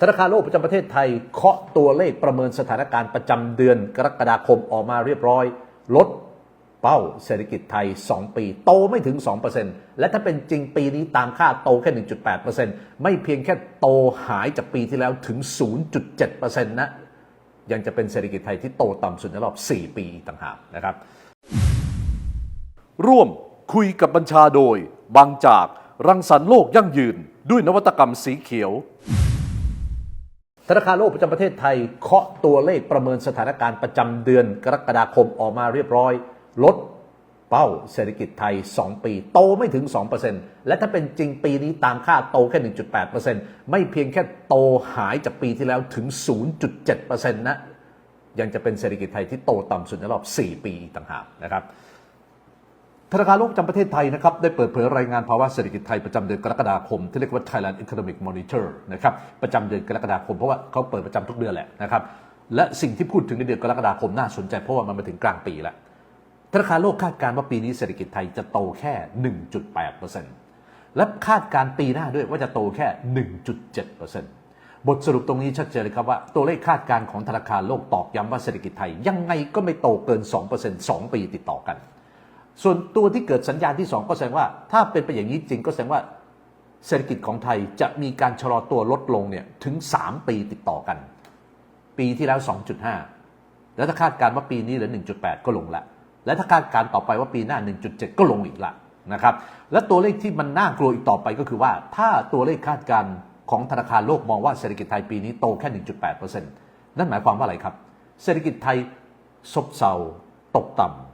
ธนาคารโลกประจำประเทศไทยเคาะตัวเลขประเมินสถานการณ์ประจำเดือนกรกฎาคมออกมาเรียบร้อย ลดเป้าเศรษฐกิจไทย 2 ปี โตไม่ถึง 2%และถ้าเป็นจริงปีนี้ตามคาดโตแค่ 1.8%ไม่เพียงแค่โตหายจากปีที่แล้วถึง 0.7%นะยังจะเป็นเศรษฐกิจไทยที่โตต่ำสุดในรอบ 4 ปีอีต่างหากนะครับ ร่วมคุยกับบัญชาโดย บางจากรังสรรค์โลกยั่งยืนด้วยนวัตกรรมสีเขียว ธนาคารโลกประจำประเทศไทยเคาะตัวเลขประเมินสถานการณ์ประจำเดือนกรกฎาคมออกมาเรียบร้อย ลดเป้าเศรษฐกิจไทย 2 ปี โตไม่ถึง 2%และถ้าเป็นจริงปีนี้ตามคาดโตแค่ 1.8%ไม่เพียงแค่โตหายจากปีที่แล้วถึง 0.7%นะยังจะเป็นเศรษฐกิจไทยที่โตต่ำสุดในรอบ 4 ปีอีกต่างหากนะครับ ธนาคารโลกประจำประเทศไทยนะครับได้เปิดเผยรายงานภาวะเศรษฐกิจไทยประจำเดือนกรกฎาคม ที่เรียกว่า Thailand Economic Monitor นะครับประจำเดือนกรกฎาคมเพราะว่าเขาเปิดประจำทุกเดือนแหละนะครับและสิ่งที่พูดถึงในเดือนกรกฎาคมน่าสนใจเพราะว่ามันมาถึงกลางปีแล้วธนาคารโลกคาดการณ์ว่าปีนี้เศรษฐกิจไทยจะโตแค่ 1.8%และคาดการณ์ปีหน้าด้วยว่าจะโตแค่ 1.7%บทสรุปตรงนี้ชัดเจนเลยครับว่าตัวเลขคาดการณ์ของธนาคารโลกตอกย้ำว่าเศรษฐกิจไทย ยังไงก็ไม่โตเกิน 2% 2 ปีติดต่อกัน ส่วนตัวที่เกิดสัญญาณที่ 2 ก็แสดงว่า ถ้าเป็นไปอย่างนี้จริงก็แสดงว่าเศรษฐกิจของไทยจะมีการชะลอตัวลดลงเนี่ยถึง 3 ปีติดต่อกัน ปีที่แล้ว 2.5 แล้วถ้าคาดการณ์ว่าปีนี้เหลือ 1.8 ก็ลงละ และถ้าคาดการณ์ต่อไปว่าปีหน้า 1.7 ก็ลงอีกละนะครับ และตัวเลขที่มันน่ากลัวอีกต่อไปก็คือว่า ถ้าตัวเลขคาดการณ์ของธนาคารโลกมองว่าเศรษฐกิจไทยปีนี้โตแค่ 1.8%นั่นหมายความว่าอะไรครับ เศรษฐกิจไทยซบเซาตกต่ำ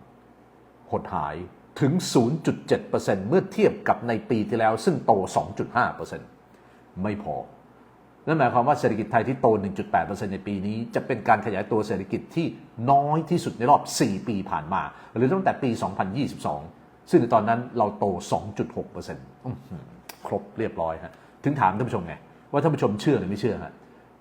หดหายถึง 0.7%เมื่อเทียบกับในปีที่แล้ว ซึ่งโต 2.5%ไม่พอ นั่นหมายความว่าเศรษฐกิจไทยที่โต 1.8%ในปีนี้ จะเป็นการขยายตัวเศรษฐกิจที่น้อยที่สุดในรอบ 4 ปีผ่านมา หรือตั้งแต่ปี 2022 ซึ่งในตอนนั้นเราโต 2.6%ครบเรียบร้อยฮะ ถึงถามท่านผู้ชมไง ว่าท่านผู้ชมเชื่อหรือไม่เชื่อฮะ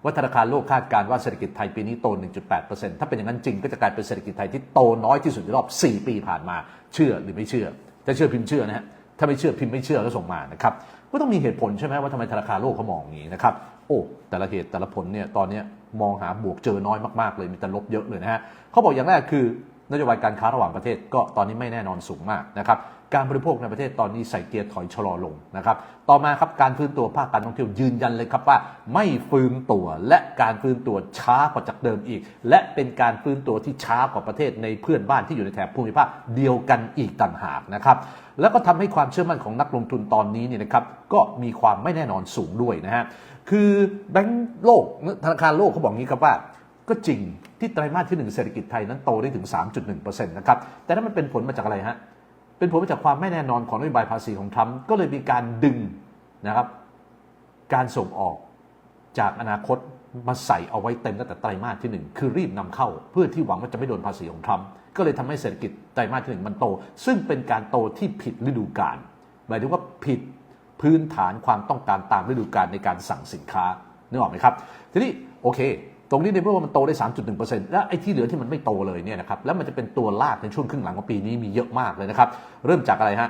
ว่าธนาคารโลกคาดการณ์ว่าเศรษฐกิจไทยปีนี้โต 1.8%ถ้าเป็นอย่างนั้นจริงก็จะกลายเป็นเศรษฐกิจไทยที่โตน้อยที่สุดในรอบ 4 ปีผ่านมา เชื่อหรือไม่เชื่อ ถ้าเชื่อพิมพ์เชื่อนะฮะ ถ้าไม่เชื่อพิมพ์ไม่เชื่อก็ส่งมานะครับก็ต้องมีเหตุผลใช่ไหมว่าทำไมธนาคารโลกเขามองอย่างนี้นะครับ โอ้ แต่ละเหตุแต่ละผลเนี่ยตอนนี้มองหาบวกเจอน้อยมากๆเลยมีแต่ลบเยอะเลยนะฮะเขาบอกอย่างแรกคือ นโยบายการค้าระหว่างประเทศก็ตอนนี้ไม่แน่นอนสูงมากนะครับการบริโภคในประเทศตอนนี้ใส่เกียร์ถอยชะลอลงนะครับ ต่อมาครับการฟื้นตัวภาคการท่องเที่ยวยืนยันเลยครับว่า ไม่ฟื้นตัวและการฟื้นตัวช้ากว่าจากเดิมอีก และเป็นการฟื้นตัวที่ช้ากว่าประเทศในเพื่อนบ้านที่อยู่ในแถบภูมิภาคเดียวกันอีกต่างหากนะครับ แล้วก็ทำให้ความเชื่อมั่นของนักลงทุนตอนนี้เนี่ยนะครับก็มีความไม่แน่นอนสูงด้วยนะฮะ คือแบงก์โลกธนาคารโลกเขาบอกงี้ครับว่า ก็จริงที่ไตรมาสที่ 1 เศรษฐกิจไทยนั้นโตได้ถึง 3.1%นะครับ แต่นั้นมันเป็นผลมาจากอะไรฮะ เป็นผลมาจากความไม่แน่นอนของนโยบายภาษีของทรัมป์ก็เลยมีการดึงนะครับ การส่งออกจากอนาคตมาใส่เอาไว้เต็มตั้งแต่ไตรมาสที่ 1 คือรีบนำเข้าเพื่อที่หวังว่าจะไม่โดนภาษีของทรัมป์ก็เลยทำให้เศรษฐกิจไตรมาสที่ 1 มันโต ซึ่งเป็นการโตที่ผิดฤดูกาลหมายถึงว่าผิดพื้นฐานความต้องการตามฤดูกาลในการสั่งสินค้านึกออกไหมครับ ทีนี้โอเค ตรงนี้ในเมื่อว่ามันโตได้ 3.1%แล้วไอ้ที่เหลือที่มันไม่โตเลยเนี่ยนะครับแล้วมันจะเป็นตัวลากในช่วงครึ่งหลังของปีนี้มีเยอะมากเลยนะครับเริ่มจากอะไรฮะ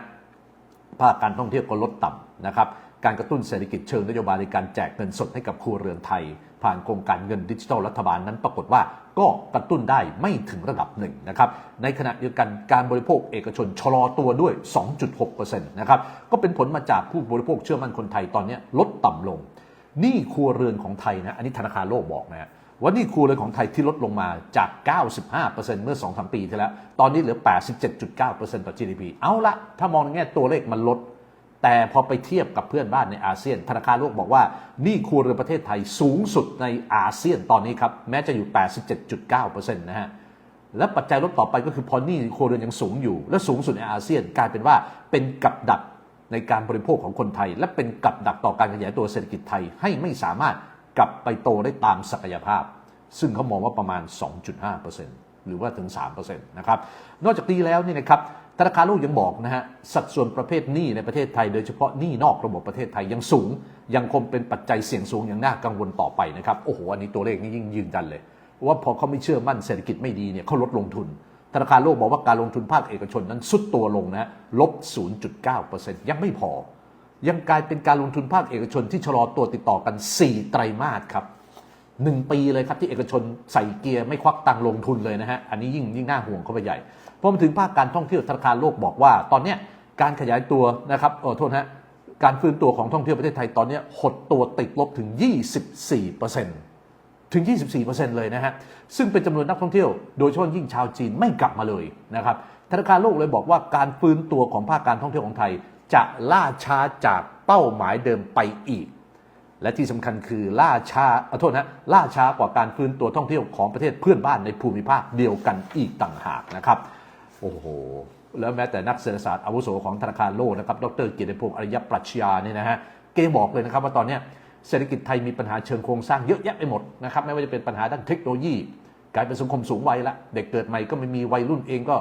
ภาคการท่องเที่ยวก็ลดต่ำนะครับการกระตุ้นเศรษฐกิจเชิงนโยบายในการแจกเงินสดให้กับครัวเรือนไทย ผ่านโครงการเงินดิจิทัลรัฐบาลนั้นปรากฏว่าก็กระตุ้นได้ไม่ถึงระดับหนึ่งนะครับในขณะเดียวกันการบริโภคเอกชนชะลอตัวด้วย 2.6%นะครับก็เป็นผลมาจากผู้บริโภคเชื่อมั่นคนไทยตอนนี้ลดต่ำลงหนี้ครัวเรือนของไทยนะอันนี้ธนาคารโลกบอกนะฮะ ว่านี้ครัวเรือนของไทยที่ลดลงมาจาก 95%เมื่อ 2-3 ปีที่แล้ว ตอนนี้เหลือ 87.9%ต่อ GDP เอาละถ้ามองในแง่ตัวเลขมันลด แต่พอไปเทียบกับเพื่อนบ้านในอาเซียน ธนาคารโลกบอกว่านี้ครัวเรือนประเทศไทยสูงสุดในอาเซียนตอนนี้ครับ แม้จะอยู่ 87.9%นะฮะและปัจจัยลบต่อไปก็คือพอนี้ครัวเรือนยังสูงอยู่ และสูงสุดในอาเซียนกลายเป็นว่าเป็นกับดักในการบริโภคของคนไทย และเป็นกับดักต่อการขยายตัวเศรษฐกิจไทยให้ไม่สามารถ กลับไปโตได้ตามศักยภาพ ซึ่งเขามองว่าประมาณ 2.5%หรือว่าถึง 3%นะครับ นอกจากนี้แล้วนี่นะครับธนาคารโลกยังบอกนะฮะสัดส่วนประเภทหนี้ในประเทศไทย โดยเฉพาะหนี้นอกระบบประเทศไทยยังสูง ยังคงเป็นปัจจัยเสี่ยงสูงอย่างน่ากังวลต่อไปนะครับโอ้โหอันนี้ตัวเลขนี้ยิ่งยืนยันเลย ว่าพอเขาไม่เชื่อมั่นเศรษฐกิจไม่ดีเนี่ยเขาลดลงทุน ธนาคารโลกบอกว่าการลงทุนภาคเอกชนนั้นสุดตัวลงนะลบ 0.9%ยังไม่พอ ยังกลายเป็นการลงทุนภาคเอกชนที่ชะลอตัวติดต่อกัน 4 ไตรมาสครับหนึ่งปีเลยครับที่เอกชนใส่เกียร์ไม่ควักตังลงทุนเลยนะฮะ อันนี้ยิ่งยิ่งน่าห่วงเข้าไปใหญ่พอมาถึงภาคการท่องเที่ยวธนาคารโลกบอกว่า ตอนเนี้ยการขยายตัวนะครับเออโทษฮะการฟื้นตัวของท่องเที่ยวประเทศไทยตอนนี้หดตัวติดลบถึง 24%ถึง 24%เลยนะฮะ ซึ่งเป็นจำนวนนักท่องเที่ยว โดยเฉพาะยิ่งชาวจีนไม่กลับมาเลยนะครับ ธนาคารโลกเลยบอกว่าการฟื้นตัวของภาคการท่องเที่ยวของไทย จะล่าช้าจากเป้าหมายเดิมไปอีก และที่สำคัญคือล่าช้าขอโทษนะล่าช้ากว่าการฟื้นตัวท่องเที่ยวของประเทศเพื่อนบ้านในภูมิภาคเดียวกันอีกต่างหากนะครับ โอ้โหแล้วแม้แต่นักเศรษฐศาสตร์อาวุโสของธนาคารโลกนะครับ ดรเกียรติพงศ์อริยปรัชญาเนี่ยนะฮะเกยังบอกเลยนะครับว่าตอนนี้เศรษฐกิจไทยมีปัญหาเชิงโครงสร้างเยอะแยะไปหมดนะครับไม่ว่าจะเป็นปัญหาด้านเทคโนโลยีกลายเป็นสังคมสูงวัยละ เด็กเกิดใหม่ก็ไม่มีวัยรุ่นเองก็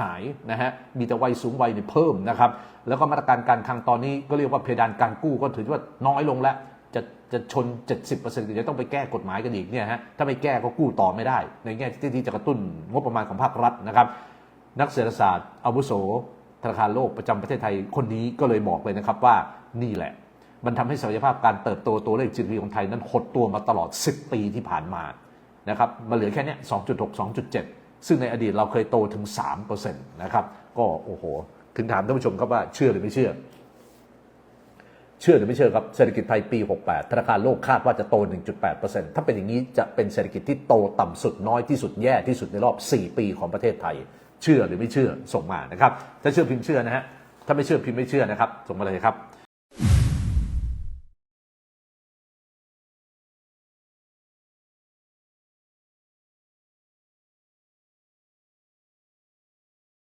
หายนะฮะ มีแต่วัยสูงวัยเนี่ยเพิ่มนะครับ แล้วก็มาตรการการคลังตอนนี้ก็เรียกว่าเพดานการกู้ก็ถือว่าน้อยลงแล้ว จะจะชน 70%เดี๋ยวต้องไปแก้กฎหมายกันอีกเนี่ยฮะ ถ้าไม่แก้ก็กู้ต่อไม่ได้ ในแง่ที่จะกระตุ้นงบประมาณของภาครัฐนะครับ นักเศรษฐศาสตร์อาวุโสธนาคารโลกประจำประเทศไทยคนนี้ก็เลยบอกเลยนะครับว่านี่แหละ มันทำให้ศักยภาพการเติบโตตัวเลข GDP ของไทยนั้นหดตัวมาตลอด 10 ปีที่ผ่านมานะครับมาเหลือแค่นี้2.6 2.7 ซึ่งในอดีตเราเคยโตถึง3%นะครับ ก็โอ้โห ถึงถามท่านผู้ชมครับว่าเชื่อหรือไม่เชื่อ เชื่อหรือไม่เชื่อครับ เศรษฐกิจไทยปี 68 ธนาคารโลกคาดว่าจะโต 1.8%ถ้าเป็นอย่างนี้จะเป็นเศรษฐกิจที่โตต่ำสุดน้อยที่สุดแย่ที่สุดในรอบ 4 ปีของประเทศไทย เชื่อหรือไม่เชื่อส่งมานะครับ ถ้าเชื่อพิมพ์เชื่อนะฮะ ถ้าไม่เชื่อพิมพ์ไม่เชื่อนะครับ ส่งมาเลยครับ